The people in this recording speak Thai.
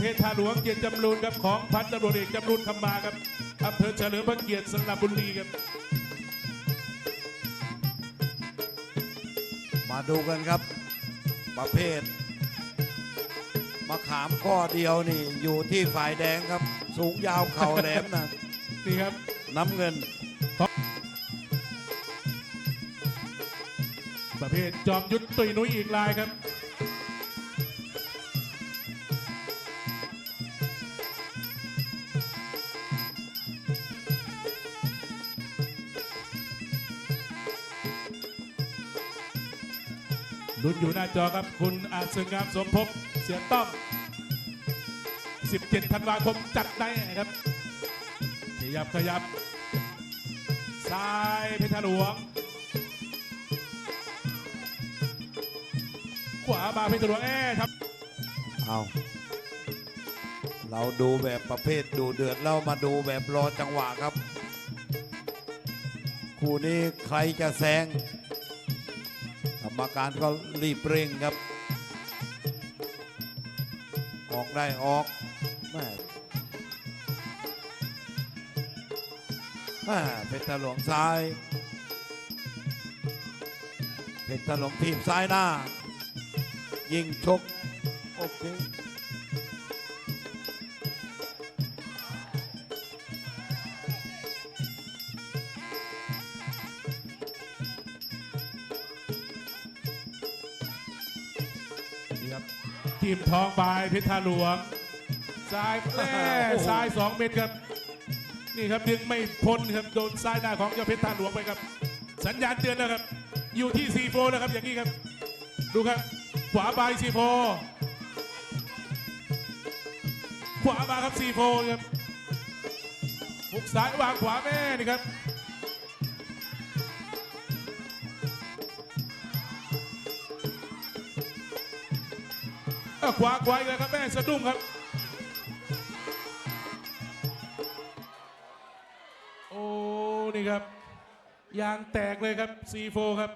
เพชรทาหลวงเกียรติจำรูนครับของพันตำรวจเอกจำรูนคำมาครับอำเภอเฉลิมพระเกียรติสระบุรีครับ มาดูกันครับ ประเภทมะขามข้อเดียวนี่อยู่ที่ฝ่ายแดงครับ สูงยาวเข่าแหลมนะ นี่ครับ น้ำเงิน ประเภทจอมยุทธตุยนุ้ยอีกลายครับ ลุ้นอยู่หน้าจอครับคุณอาจสงามสมภพเสียต้อม 17 ธันวาคมจัดได้ครับ ขยับขยับ ซ้ายเพชรหลวง ขวามาเพชรหลวงเอ๊ะทำเอาเราดูแบบประเภทดูเดือดเรามาดูแบบรอจังหวะครับ คู่นี้ใครจะแซง รมการก็รีบเร่งครับ ออกได้ออกแม่เพชรหลวงซ้ายเพชรหลวงทีมซ้ายหน้า ยิงชกโอเค ครับทีมทองบายเพชรทาหลวงซ้ายแม่ซ้าย2เมตรครับ นี่ครับดึงไม่พ้นครับโดนซ้ายหน้าของเจ้าเพชรทาหลวงไปครับ สัญญาณเตือนนะครับ อยู่ที่ซีโฟนะครับอย่างนี้ครับ ดูครับ ขวาบายซีโฟขวามาครับซีโฟครับหุกซ้ายวางขวาแม่นี่ครับ ขวาขวาอีกแล้วครับแม่สะดุ้งครับ โอ้ นี่ครับ ยางแตกเลยครับซีโฟครับ